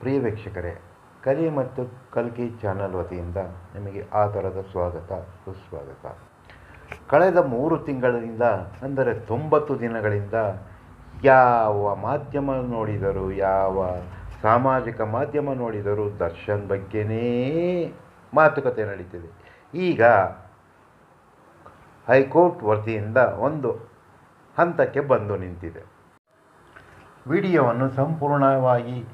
ಪ್ರಿಯ ವೀಕ್ಷಕರೇ, ಕಲಿ ಮತ್ತು ಕಲ್ಕಿ ಚಾನಲ್ ವತಿಯಿಂದ ನಿಮಗೆ ಥರದ ಸ್ವಾಗತ, ಸುಸ್ವಾಗತ. ಕಳೆದ ಮೂರು ತಿಂಗಳಿಂದ ಅಂದರೆ ತೊಂಬತ್ತು ದಿನಗಳಿಂದ ಯಾವ ಮಾಧ್ಯಮ ನೋಡಿದರೂ, ಯಾವ ಸಾಮಾಜಿಕ ಮಾಧ್ಯಮ ನೋಡಿದರೂ ದರ್ಶನ್ ಬಗ್ಗೆನೇ ಮಾತುಕತೆ ನಡೀತಿದೆ. ಈಗ ಹೈಕೋರ್ಟ್ ವತಿಯಿಂದ ಒಂದು ಹಂತಕ್ಕೆ ಬಂದು ನಿಂತಿದೆ. ವಿಡಿಯೋವನ್ನು ಸಂಪೂರ್ಣವಾಗಿ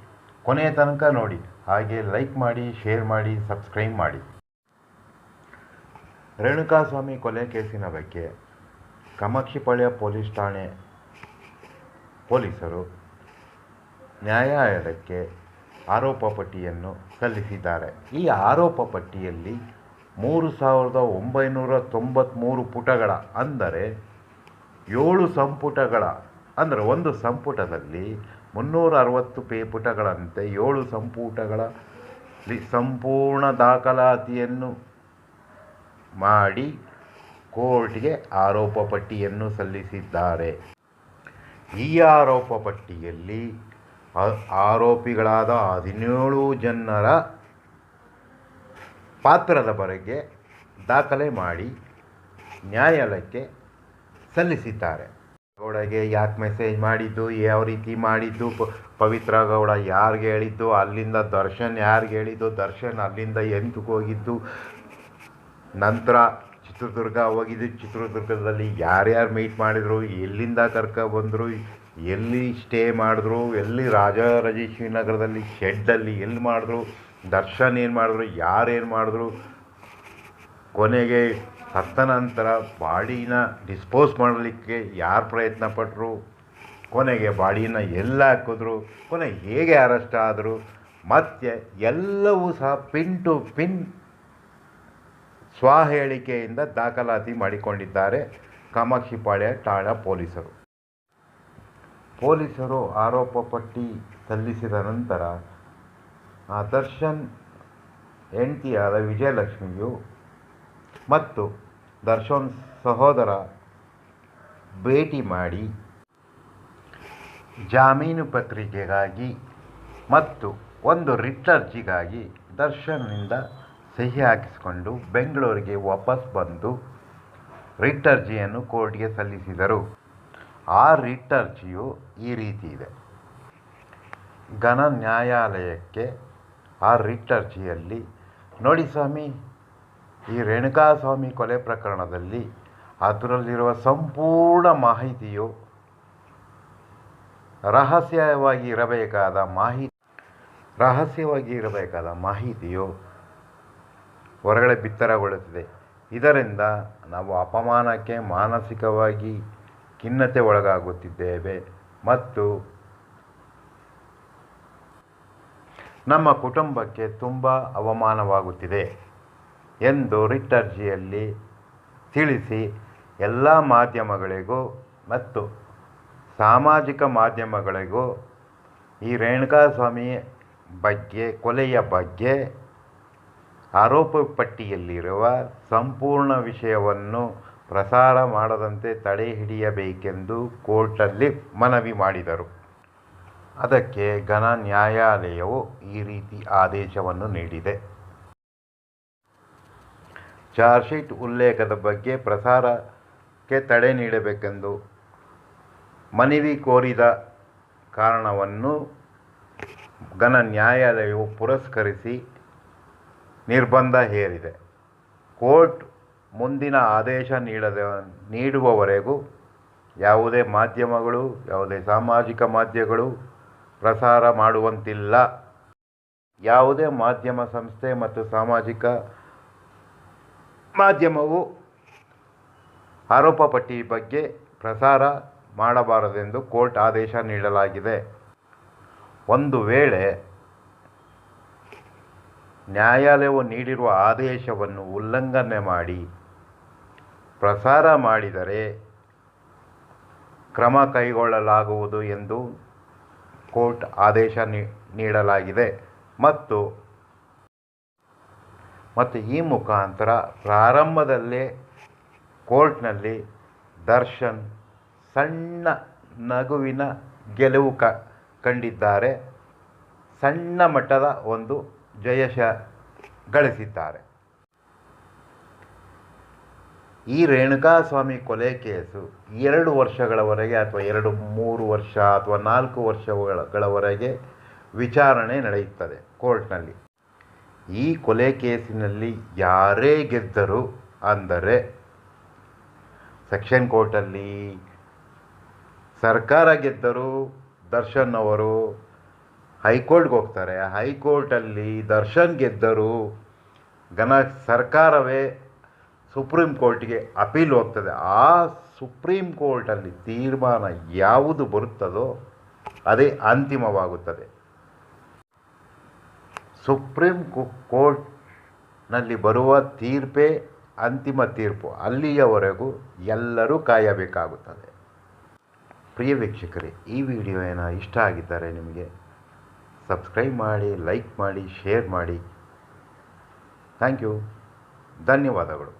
ಕೊನೆಯ ತನಕ ನೋಡಿ. ಹಾಗೆ ಲೈಕ್ ಮಾಡಿ ಶೇರ್ ಮಾಡಿ ಸಬ್ಸ್ಕ್ರೈಬ್ ಮಾಡಿ. ರೇಣುಕಾಸ್ವಾಮಿ ಕೊಲೆ ಕೇಸಿನ ಬಗ್ಗೆ ಕಾಮಾಕ್ಷಿಪಾಳ್ಯ ಪೊಲೀಸ್ ಠಾಣೆ ಪೊಲೀಸರು ನ್ಯಾಯಾಲಯಕ್ಕೆ ಆರೋಪ ಪಟ್ಟಿಯನ್ನು ಸಲ್ಲಿಸಿದ್ದಾರೆ. ಈ ಆರೋಪ ಪಟ್ಟಿಯಲ್ಲಿ ಮೂರು ಸಾವಿರದ ಒಂಬೈನೂರ ತೊಂಬತ್ತ್ಮೂರು ಪುಟಗಳ ಅಂದರೆ ಏಳು ಸಂಪುಟಗಳ ಅಂದರೆ ಒಂದು ಸಂಪುಟದಲ್ಲಿ ಮುನ್ನೂರ ಅರವತ್ತು ಪೇಪುಟಗಳಂತೆ ಏಳು ಸಂಪುಟಗಳ ಸಂಪೂರ್ಣ ದಾಖಲಾತಿಯನ್ನು ಮಾಡಿ ಕೋರ್ಟ್ಗೆ ಆರೋಪ ಪಟ್ಟಿಯನ್ನು ಸಲ್ಲಿಸಿದ್ದಾರೆ. ಈ ಆರೋಪ ಪಟ್ಟಿಯಲ್ಲಿ ಆರೋಪಿಗಳಾದ ಹದಿನೇಳು ಜನರ ಪಾತ್ರದ ಬರೆಗೆ ದಾಖಲೆ ಮಾಡಿ ನ್ಯಾಯಾಲಯಕ್ಕೆ ಸಲ್ಲಿಸಿದ್ದಾರೆ. ಗೌಡಗೆ ಯಾಕೆ ಮೆಸೇಜ್ ಮಾಡಿದ್ದು, ಯಾವ ರೀತಿ ಮಾಡಿದ್ದು ಪವಿತ್ರ ಗೌಡ ಯಾರಿಗೆ ಹೇಳಿದ್ದು, ಅಲ್ಲಿಂದ ದರ್ಶನ್ ಯಾರಿಗೆ ಹೇಳಿದ್ದು, ದರ್ಶನ್ ಅಲ್ಲಿಂದ ಎಂತಕ್ಕೆ ಹೋಗಿದ್ದು. ನಂತರ ಚಿತ್ರದುರ್ಗ ಹೋಗಿದ್ದು, ಚಿತ್ರದುರ್ಗದಲ್ಲಿ ಯಾರ್ಯಾರು ಮೀಟ್ ಮಾಡಿದ್ರು, ಎಲ್ಲಿಂದ ಕರ್ಕ ಬಂದರು, ಎಲ್ಲಿ ಸ್ಟೇ ಮಾಡಿದ್ರು, ಎಲ್ಲಿ ರಾಜರಾಜೇಶ್ವರಿ ನಗರದಲ್ಲಿ ಶೆಡ್ಡಲ್ಲಿ ಎಲ್ಲಿ ಮಾಡಿದ್ರು, ದರ್ಶನ್ ಏನು ಮಾಡಿದ್ರು ಯಾರೇನು ಮಾಡಿದ್ರು. ಕೊನೆಗೆ ಸತ್ತ ನಂತರ ಬಾಡಿನ ಡಿಸ್ಪೋಸ್ ಮಾಡಲಿಕ್ಕೆ ಯಾರು ಪ್ರಯತ್ನ ಪಟ್ಟರು ಕೊನೆಗೆ ಬಾಡಿನ ಎಲ್ಲ ಹಾಕಿದ್ರು? ಕೊನೆ ಹೇಗೆ ಅರೆಸ್ಟ್ ಆದರು? ಮತ್ತು ಎಲ್ಲವೂ ಸಹ ಪಿನ್ ಟು ಪಿನ್ ಸ್ವಹೇಳಿಕೆಯಿಂದ ದಾಖಲಾತಿ ಮಾಡಿಕೊಂಡಿದ್ದಾರೆ ಕಾಮಾಕ್ಷಿಪಾಳ್ಯ ಠಾಣಾ ಪೊಲೀಸರು. ಪೊಲೀಸರು ಆರೋಪ ಪಟ್ಟಿ ಸಲ್ಲಿಸಿದ ನಂತರ ದರ್ಶನ್, ಹೆಂಡತಿಯಾದ ವಿಜಯಲಕ್ಷ್ಮಿಯು ಮತ್ತು ದರ್ಶನ್ ಸಹೋದರ ಭೇಟಿ ಮಾಡಿ ಜಾಮೀನು ಪತ್ರಿಕೆಗಾಗಿ ಮತ್ತು ಒಂದು ರಿಟ್ ಅರ್ಜಿಗಾಗಿ ದರ್ಶನ್ನಿಂದ ಸಹಿ ಹಾಕಿಸಿಕೊಂಡು ಬೆಂಗಳೂರಿಗೆ ವಾಪಸ್ ಬಂದು ರಿಟ್ ಅರ್ಜಿಯನ್ನು ಕೋರ್ಟ್ಗೆ ಸಲ್ಲಿಸಿದರು. ಆ ರಿಟ್ ಅರ್ಜಿಯು ಈ ರೀತಿ ಇದೆ. ಘನ ನ್ಯಾಯಾಲಯಕ್ಕೆ ಆ ರಿಟ್ ಅರ್ಜಿಯಲ್ಲಿ ನೋಡಿ ಸ್ವಾಮಿ ಈ ರೇಣುಕಾಸ್ವಾಮಿ ಕೊಲೆ ಪ್ರಕರಣದಲ್ಲಿ ಅದರಲ್ಲಿರುವ ಸಂಪೂರ್ಣ ಮಾಹಿತಿಯು ರಹಸ್ಯವಾಗಿ ಇರಬೇಕಾದ ಮಾಹಿತಿ ರಹಸ್ಯವಾಗಿ ಇರಬೇಕಾದ ಮಾಹಿತಿಯು ಹೊರಗಡೆ ಬಿತ್ತರಗೊಳ್ಳುತ್ತಿದೆ. ಇದರಿಂದ ನಾವು ಅಪಮಾನಕ್ಕೆ ಮಾನಸಿಕವಾಗಿ ಖಿನ್ನತೆ ಒಳಗಾಗುತ್ತಿದ್ದೇವೆ ಮತ್ತು ನಮ್ಮ ಕುಟುಂಬಕ್ಕೆ ತುಂಬ ಅವಮಾನವಾಗುತ್ತಿದೆ. ಎಂದು ರಿಟ್ ಅರ್ಜಿಯಲ್ಲಿ ತಿಳಿಸಿ ಎಲ್ಲ ಮಾಧ್ಯಮಗಳಿಗೂ ಮತ್ತು ಸಾಮಾಜಿಕ ಮಾಧ್ಯಮಗಳಿಗೂ ಈ ರೇಣುಕಾಸ್ವಾಮಿ ಬಗ್ಗೆ, ಕೊಲೆಯ ಬಗ್ಗೆ ಆರೋಪ ಪಟ್ಟಿಯಲ್ಲಿರುವ ಸಂಪೂರ್ಣ ವಿಷಯವನ್ನು ಪ್ರಸಾರ ಮಾಡದಂತೆ ತಡೆ ಹಿಡಿಯಬೇಕೆಂದು ಕೋರ್ಟಲ್ಲಿ ಮನವಿ ಮಾಡಿದರು. ಅದಕ್ಕೆ ಘನ ನ್ಯಾಯಾಲಯವು ಈ ರೀತಿ ಆದೇಶವನ್ನು ನೀಡಿದೆ. ಚಾರ್ಜ್ ಶೀಟ್ ಉಲ್ಲೇಖದ ಬಗ್ಗೆ ಪ್ರಸಾರಕ್ಕೆ ತಡೆ ನೀಡಬೇಕೆಂದು ಮನವಿ ಕೋರಿದ ಕಾರಣವನ್ನು ಘನ ನ್ಯಾಯಾಲಯವು ಪುರಸ್ಕರಿಸಿ ನಿರ್ಬಂಧ ಹೇರಿದೆ. ಕೋರ್ಟ್ ಮುಂದಿನ ಆದೇಶ ನೀಡದ, ನೀಡುವವರೆಗೂ ಯಾವುದೇ ಮಾಧ್ಯಮಗಳು, ಯಾವುದೇ ಸಾಮಾಜಿಕ ಮಾಧ್ಯಮಗಳು ಪ್ರಸಾರ ಮಾಡುವಂತಿಲ್ಲ. ಯಾವುದೇ ಮಾಧ್ಯಮ ಸಂಸ್ಥೆ ಮತ್ತು ಸಾಮಾಜಿಕ ಮಾಧ್ಯಮವು ಆರೋಪ ಪಟ್ಟಿ ಬಗ್ಗೆ ಪ್ರಸಾರ ಮಾಡಬಾರದೆಂದು ಕೋರ್ಟ್ ಆದೇಶ ನೀಡಲಾಗಿದೆ. ಒಂದು ವೇಳೆ ನ್ಯಾಯಾಲಯವು ನೀಡಿರುವ ಆದೇಶವನ್ನು ಉಲ್ಲಂಘನೆ ಮಾಡಿ ಪ್ರಸಾರ ಮಾಡಿದರೆ ಕ್ರಮ ಕೈಗೊಳ್ಳಲಾಗುವುದು ಎಂದು ಕೋರ್ಟ್ ಆದೇಶ ನೀಡಲಾಗಿದೆ. ಮತ್ತು ಮತ್ತು ಈ ಮುಖಾಂತರ ಪ್ರಾರಂಭದಲ್ಲೇ ಕೋರ್ಟ್ನಲ್ಲಿ ದರ್ಶನ್ ಸಣ್ಣ ನಗುವಿನ ಗೆಲುವು ಕ ಕಂಡಿದ್ದಾರೆ. ಸಣ್ಣ ಮಟ್ಟದ ಒಂದು ಜಯಶ ಗಳಿಸಿದ್ದಾರೆ. ಈ ರೇಣುಕಾಸ್ವಾಮಿ ಕೊಲೆ ಕೇಸು ಎರಡು ವರ್ಷಗಳವರೆಗೆ ಅಥವಾ ಎರಡು, ಮೂರು ವರ್ಷ ಅಥವಾ ನಾಲ್ಕು ವರ್ಷಗಳವರೆಗೆ ವಿಚಾರಣೆ ನಡೆಯುತ್ತದೆ ಕೋರ್ಟ್ನಲ್ಲಿ. ಈ ಕೊಲೆ ಕೇಸಿನಲ್ಲಿ ಯಾರೇ ಗೆದ್ದರು ಅಂದರೆ ಸೆಕ್ಷನ್ ಕೋರ್ಟಲ್ಲಿ ಸರ್ಕಾರ ಗೆದ್ದರು ದರ್ಶನ್ ಅವರು ಹೈಕೋರ್ಟ್ಗೆ ಹೋಗ್ತಾರೆ. ಹೈಕೋರ್ಟಲ್ಲಿ ದರ್ಶನ್ ಗೆದ್ದರು ಘನ ಸರ್ಕಾರವೇ ಸುಪ್ರೀಂ ಕೋರ್ಟಿಗೆ ಅಪೀಲ್ ಹೋಗ್ತದೆ. ಆ ಸುಪ್ರೀಂ ಕೋರ್ಟಲ್ಲಿ ತೀರ್ಮಾನ ಯಾವುದು ಬರುತ್ತದೋ ಅದೇ ಅಂತಿಮವಾಗುತ್ತದೆ. ಸುಪ್ರೀಂ ಕೋರ್ಟ್ನಲ್ಲಿ ಬರುವ ತೀರ್ಪೇ ಅಂತಿಮ ತೀರ್ಪು. ಅಲ್ಲಿಯವರೆಗೂ ಎಲ್ಲರೂ ಕಾಯಬೇಕಾಗುತ್ತದೆ. ಪ್ರಿಯ ವೀಕ್ಷಕರೇ, ಈ ವಿಡಿಯೋ ಏನ ಇಷ್ಟ ಆಗಿದ್ದಾರೆ ನಿಮಗೆ ಸಬ್ಸ್ಕ್ರೈಬ್ ಮಾಡಿ, ಲೈಕ್ ಮಾಡಿ, ಶೇರ್ ಮಾಡಿ. Thank you. ಧನ್ಯವಾದಗಳು.